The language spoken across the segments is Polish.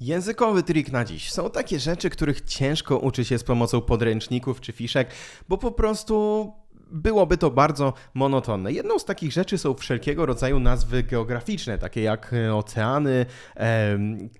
Językowy trik na dziś. Są takie rzeczy, których ciężko uczy się z pomocą podręczników czy fiszek, bo po prostu byłoby to bardzo monotonne. Jedną z takich rzeczy są wszelkiego rodzaju nazwy geograficzne, takie jak e, oceany,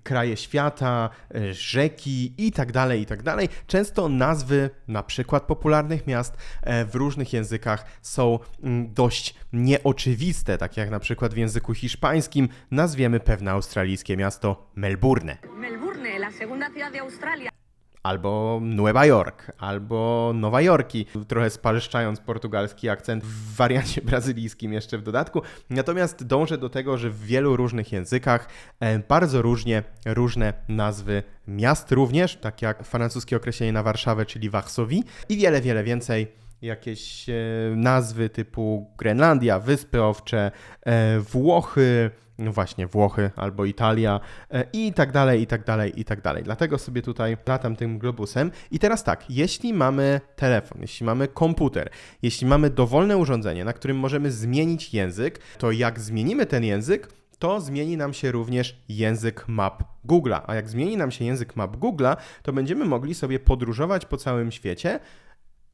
kraje świata, e, rzeki i tak dalej, i tak. Często nazwy na przykład popularnych miast e, w różnych językach są mm, dość nieoczywiste, tak jak na przykład w języku hiszpańskim nazwiemy pewne australijskie miasto Melbourne Melbourne, la segunda ciudad de Australia. Albo Nueva York, albo Nowa Jorki, trochę spaleszczając portugalski akcent w wariancie brazylijskim jeszcze w dodatku. Natomiast dążę do tego, że w wielu różnych językach e, bardzo różnie różne nazwy miast również, tak jak francuskie określenie na Warszawę, czyli Varsovie i wiele, wiele więcej jakieś e, nazwy typu Grenlandia, Wyspy Owcze, e, Włochy, no właśnie Włochy albo Italia e, i tak dalej, i tak dalej, i tak dalej. Dlatego sobie tutaj latam tym globusem. I teraz tak, jeśli mamy telefon, jeśli mamy komputer, jeśli mamy dowolne urządzenie, na którym możemy zmienić język, to jak zmienimy ten język, to zmieni nam się również język map Google'a. A jak zmieni nam się język map Google'a, to będziemy mogli sobie podróżować po całym świecie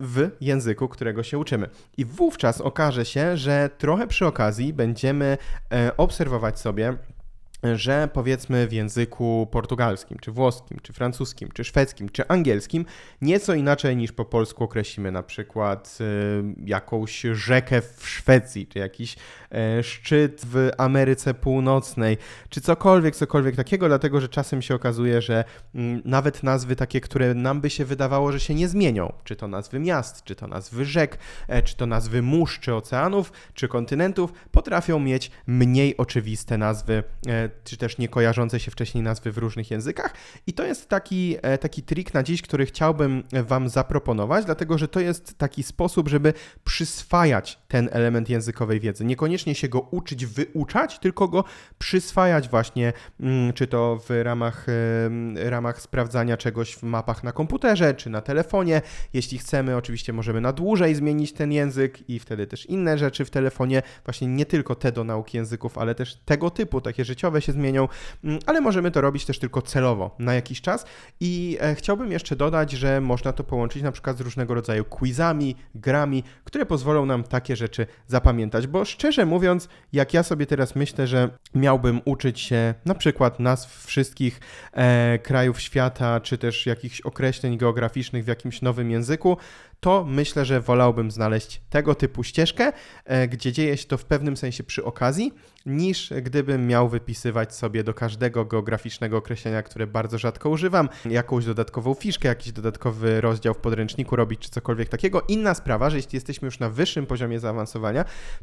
w języku, którego się uczymy. I wówczas okaże się, że trochę przy okazji będziemy e, obserwować sobie, że powiedzmy w języku portugalskim, czy włoskim, czy francuskim, czy szwedzkim, czy angielskim nieco inaczej niż po polsku określimy na przykład e, jakąś rzekę w Szwecji, czy jakiś e, szczyt w Ameryce Północnej, czy cokolwiek, cokolwiek takiego, dlatego że czasem się okazuje, że mm, nawet nazwy takie, które nam by się wydawało, że się nie zmienią, czy to nazwy miast, czy to nazwy rzek, e, czy to nazwy mórz, czy oceanów, czy kontynentów, potrafią mieć mniej oczywiste nazwy, e, czy też nie kojarzące się wcześniej nazwy w różnych językach. I to jest taki, e, taki trik na dziś, który chciałbym Wam zaproponować, dlatego że to jest taki sposób, żeby przyswajać ten element językowej wiedzy. Niekoniecznie się go uczyć, wyuczać, tylko go przyswajać właśnie, mm, czy to w ramach, ramach sprawdzania czegoś w mapach na komputerze, czy na telefonie. Jeśli chcemy, oczywiście możemy na dłużej zmienić ten język i wtedy też inne rzeczy w telefonie, właśnie nie tylko te do nauki języków, ale też tego typu, takie życiowe się zmienią, Mm, ale możemy to robić też tylko celowo na jakiś czas i e, chciałbym jeszcze dodać, że można to połączyć na przykład z różnego rodzaju quizami, grami, które pozwolą nam takie rzeczy zapamiętać, bo szczerze mówiąc, jak ja sobie teraz myślę, że miałbym uczyć się na przykład nazw wszystkich e, krajów świata, czy też jakichś określeń geograficznych w jakimś nowym języku, to myślę, że wolałbym znaleźć tego typu ścieżkę, e, gdzie dzieje się to w pewnym sensie przy okazji, niż gdybym miał wypisywać sobie do każdego geograficznego określenia, które bardzo rzadko używam, jakąś dodatkową fiszkę, jakiś dodatkowy rozdział w podręczniku robić, czy cokolwiek takiego. Inna sprawa, że jeśli jesteśmy już na wyższym poziomie zaawansowania,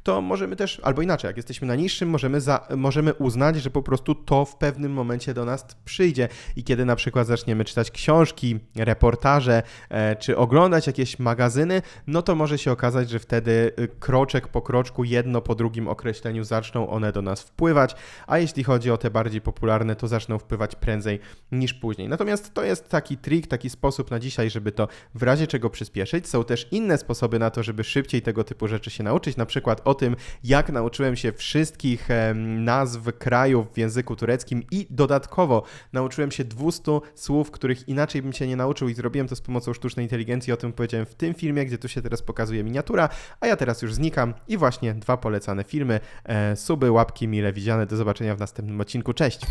to możemy też, albo inaczej, jak jesteśmy na niższym, możemy, za, możemy uznać, że po prostu to w pewnym momencie do nas przyjdzie. I kiedy na przykład zaczniemy czytać książki, reportaże, e, czy oglądać jakieś magazyny, no to może się okazać, że wtedy y, kroczek po kroczku, jedno po drugim określeniu zaczną one do nas wpływać, a jeśli chodzi o te bardziej popularne, to zaczną wpływać prędzej niż później. Natomiast to jest taki trik, taki sposób na dzisiaj, żeby to w razie czego przyspieszyć. Są też inne sposoby na to, żeby szybciej tego typu rzeczy się nauczyć, na przykład o tym, jak nauczyłem się wszystkich nazw krajów w języku tureckim i dodatkowo nauczyłem się 200 słów, których inaczej bym się nie nauczył i zrobiłem to z pomocą sztucznej inteligencji, o tym powiedziałem w tym filmie, gdzie tu się teraz pokazuje miniatura, a ja teraz już znikam i właśnie dwa polecane filmy, e, suby, łapki mile widziane. Do zobaczenia w następnym odcinku. Cześć!